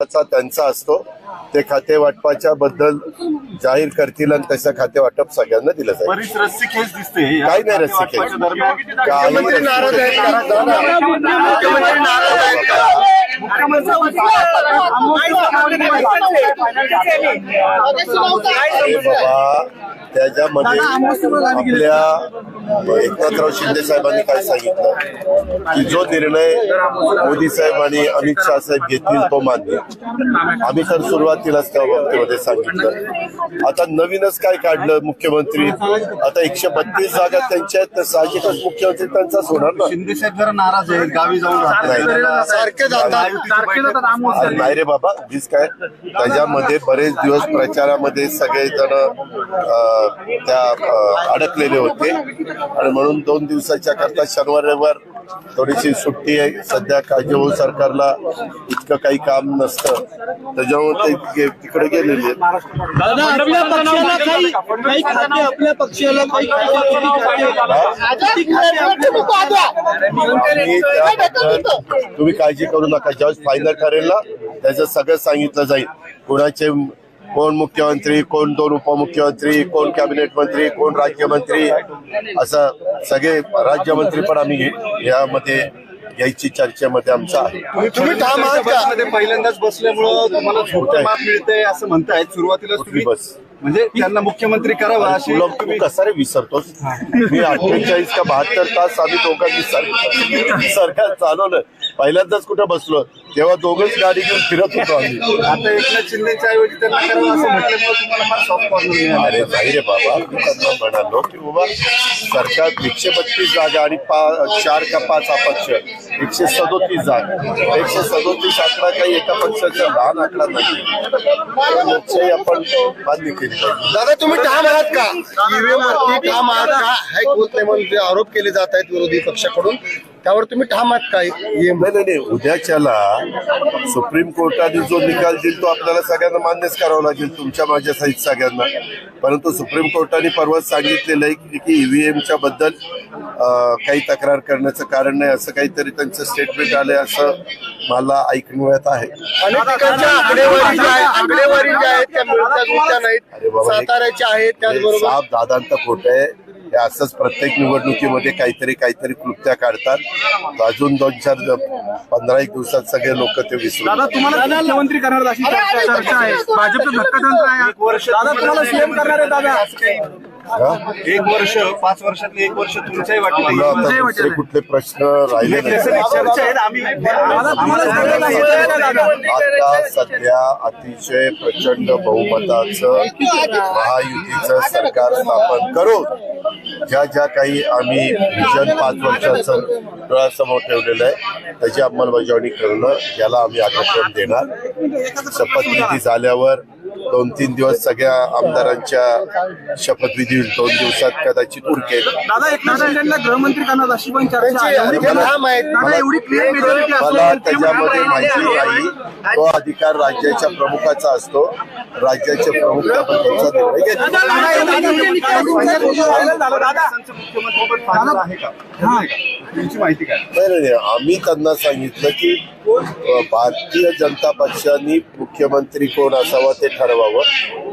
त्यांचा असतो. ते खाते वाटपाच्या बद्दल जाहीर करतील आणि तसं खाते वाटप सगळ्यांना दिलं जाईल. काही नाही रस्सी काही बाबा त्याच्यामध्ये आपल्या एकनाथराव शिंदे साहेबांनी काय सांगितलं? की जो निर्णय मोदी साहेब आणि अमित शहा साहेब घेतील तो मान्य. आम्ही तर सुरुवातीलाच त्या बाबतीमध्ये सांगितलं. आता नवीनच काय काढलं मुख्यमंत्री? आता एकशे बत्तीस जागा त्यांच्या आहेत तर साहजिकच मुख्यमंत्री त्यांचाच होणार ना? शिंदे साहेब जरा नाराज आहेत गावी जाऊन सारखे अरे नाही रे बाबा वीज काय? त्याच्यामध्ये बरेच दिवस प्रचारामध्ये सगळेजण त्या अडकलेले होते. आणि म्हणून दोन दिवसाच्या करता शनिवार रविवार थोडीशी सुट्टी आहे. सध्या काळजीभाऊ सरकारला इतकं काही काम नसतं. त्याच्यामुळे ते तिकडे गेलेले आपल्या पक्षाला तुम्ही काळजी करू नका. ज्यावेळेस फायनल ठरेल ना त्याचं सगळं सांगितलं जाईल. कोणाचे कोण मुख्यमंत्री कोण दोन उपमुख्यमंत्री कोण कॅबिनेट मंत्री कोण राज्यमंत्री असं सगळे राज्यमंत्री पण आम्ही यामध्ये यायची चर्चेमध्ये आमचं आहे. तुम्ही ठाम आहात पहिल्यांदाच बसल्यामुळं तुम्हाला झोपतं माप मिळतंय असं म्हणतायत. सुरुवातीला तुम्ही बस. म्हणजे त्यांना मुख्यमंत्री करावा अशी तू कसा रे विसरतोस? मी अठ्ठेचाळीस का बहात्तर तास आम्ही दोघांनी सर- सरकार चालवलं. पहिल्यांदाच कुठं बसलो? तेव्हा दोघंच गाडी घेऊन फिरत होतो आम्ही. आता एकनाथ शिंदेच्या ऐवजी त्यांना करावं असं म्हटल्यामुळे तुम्हाला फार सॉफ्ट कॉर्नर मिळाला अरे नाही रे बाबा मी त्यांना म्हणालो की बाबा सरकार एकशे बत्तीस जागा आणि पा चार का पाच अपक्ष एकशे सदोतीस जागा. एकशे सदोतीस आकडा काही एका पक्षाचा लहान आकडा नाही. लोकशाही आपण मान्य केली पाहिजे. दादा तुम्ही ठाम आहात का? ईव्हीएम वरती ठाम आहात का? हायकोर्ट लेवल जे आरोप केले जात आहेत विरोधी पक्षाकडून त्यावर तुम्ही ठाम आहात का ईव्हीएम नाही नाही नाही. उद्याच्याला सुप्रीम कोर्टाने जो निकाल देईल तो आपल्याला सगळ्यांना मान्यच करावा लागेल तुमच्या माझ्या सहित सगळ्यांना. परंतु सुप्रीम कोर्टाने परवाच सांगितलेलं आहे की- की ईव्हीएमच्या बद्दल अं, काही तक्रार करण्याचं कारण नाही असं काहीतरी त्यांचं स्टेटमेंट आलंय असं मला ऐकण्यात आहे. अनेक ठिकाणच्या आकडेवारी ज्या आहेत आकडेवारी ज्या आहेत त्या मिळत्या जुळत्या अरे नाहीत बाबा, हे- साताऱ्याच्या आहेत हे त्याचबरोबर साप दादांत खोट आहे. असंच प्रत्येक निवडणुकीमध्ये काहीतरी काहीतरी कृत्या काढतात. अजून दोन चार पंधरा एक दिवसात सगळे लोक ते विसरून दादा तुम्हाला मुख्यमंत्री करणार? अशी चर्चा चर्चा आहे. भाजपचं धक्कातंत्र आहे. दादा तुम्हाला सीएम करणार आहे दादा. हा? एक वर्ष पाच वर्षातले एक वर्ष तुमच्याही वाटलं. कुठले प्रश्न राहिले आता सध्या अतिशय प्रचंड बहुमताचं महायुतीचं सरकार स्थापन करून ज्या ज्या काही आम्ही विजन पाच वर्षाचं डोळ्यासमोर ठेवलेलं आहे त्याची अंमलबजावणी करणं याला आम्ही आकर्षण देणार. शपथविधी झाल्यावर दोन तीन दिवस सगळ्या आमदारांच्या शपथविधी दोन दिवसात कदाचित उरकेल. मला त्याच्यामध्ये माहिती नाही. तो अधिकार राज्याच्या प्रमुखाचा असतो. राज्याच्या प्रमुख निर्णय माहिती काय नाही नाही, आम्ही त्यांना सांगितलं की भारतीय जनता पक्षाने मुख्यमंत्री कोण असावा ते ठरवावं.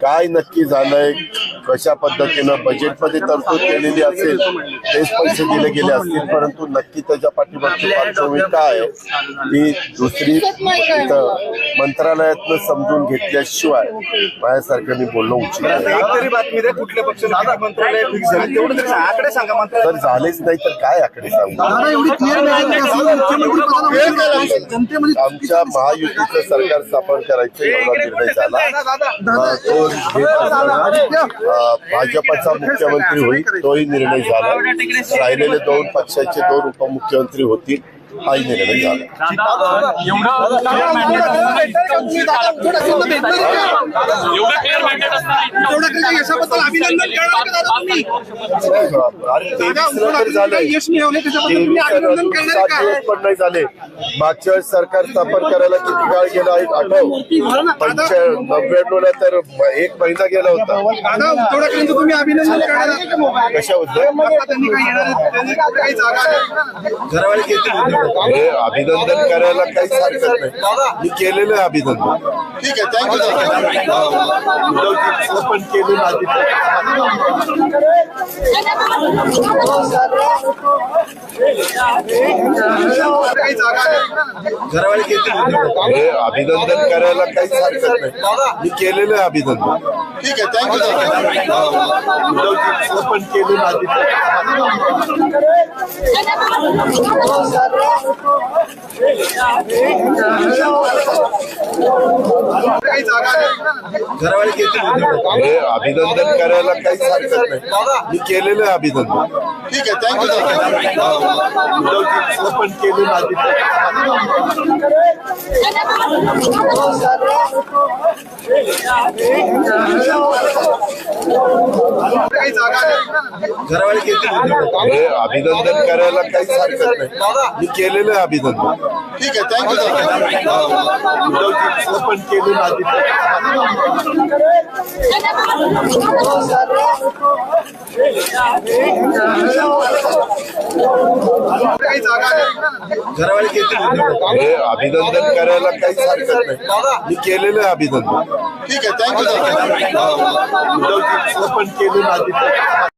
काय नक्की झालंय कशा पद्धतीनं बजेटमध्ये तरतूद केलेली असेल तेच पैसे दिले गेले असतील परंतु नक्की त्याच्या पाठीमागची पार्श्वभूमी काय आहे ती दुसरी मंत्रालयातनं समजून घेतल्याशिवाय माझ्यासारखं मी बोलणं तरी बातमी द्या कुठल्या पक्षाला किती मंत्रालय फिक्स झाले तेवढं तरी सांगा. आकडे सांगा मंत्रालय तर झालेच नाही तर काय आकडे सांगू? आमच्या महायुतीचं सरकार स्थापन करायचं एवढा निर्णय झाला. अं, तो घेत असताना भाजपचा मुख्यमंत्री होईल तोही निर्णय झाला राहिलेले दोन पक्षाचे दोन उपमुख्यमंत्री होतील हाही निर्णय झाला दादा एवढं clear mandate एवढं क्लिअर मॅन्डेट असताना एवढं काही यशाबद्दल अभिनंदन करणार का दादा तुम्ही? अरे दादा तेवीस तर झालंय यश मिळवले त्याच्याबद्दल तुम्ही अभिनंदन करणार सात का? दिवस पण नाही झाले. मागच्या वेळेस सरकार स्थापन करायला किती काळ गेला आहे आठव. नव्याण्णव ला तर एक महिना गेला होता. दादा उद्धव ठाकरेंचं तुम्ही अभिनंदन करणार आहात का? कशाबद्दल आता त्यांनी काही येणार आहेत, त्यांनी काही जागा आहेत. अरे अभिनंदन करायला काहीच हरकत नाही. मी केलेलं आहे अभिनंदन. ठीक आहे थँक्यू उद्धवजींचं पण केलेलं अभिनंदन काही जागा आहेत. अरे अभिनंदन करायला काहीच हरकत नाही मी केलेलं आहे अभिनंदन ठीक आहे थँक्यू उद्धवजींचं पण केलेलं अभिनंदन अभिनंदन करायला काहीच हरकत नाही. मी केलेलं आहे अभिनंदन. ठीक आहे थँक्यू पण. अरे अभिनंदन करायला काहीच हरकत नाही. मी केलेलं आहे अभिनंदन. ठीक आहे थँक्यू उद्धवजींचं पण केलेलं अभिनंदन काही जागा आहेत. अरे अभिनंदन करायला काहीच हरकत नाही मी केलेलं आहे अभिनंदन ठीक आहे थँक्यू उद्धवजींचं पण केलेलं अभिनंदन